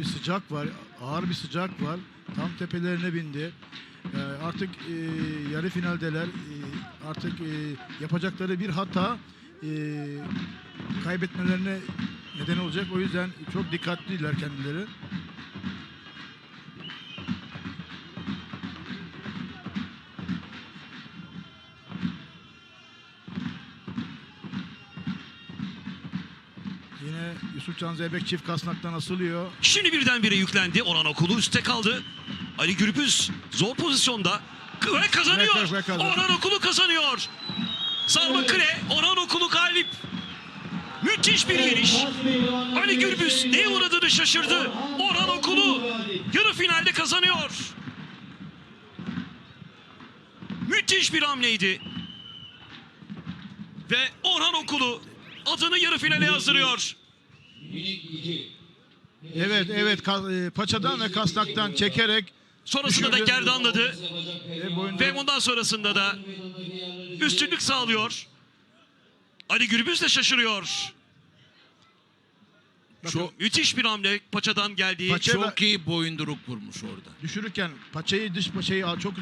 bir sıcak var. Ağır bir sıcak var. Tam tepelerine bindi. Ee, artık e, yarı finaldeler. E, artık e, yapacakları bir hata e, kaybetmelerine neden olacak. O yüzden çok dikkatliler kendileri. Yine Yusuf Can Zeybek çift kasnaktan asılıyor. Şimdi birdenbire yüklendi. Orhan Okulu üstte kaldı. Ali Gürbüz zor pozisyonda. Ve kazanıyor. Ve- ve. Orhan Okulu kazanıyor. Sarma Kre, Orhan Okulu galip. Müthiş bir geliş. Ali Gürbüz neye uğradığını şaşırdı. Orhan Okulu yarı finalde kazanıyor. Müthiş bir hamleydi. Ve Orhan Okulu adını yarı finale yazdırıyor. Evet evet ka- e, paçadan ve kasnaktan çekerek Sonrasında da Düşürdü. gerdanladı. ve boyunca Ve bundan sonrasında da üstünlük sağlıyor. Ali Gürbüz de şaşırıyor. Çok, Müthiş bir hamle paçadan geldiği. Paça- çok iyi boyunduruk vurmuş orada. düşürürken paçayı dış paçayı çok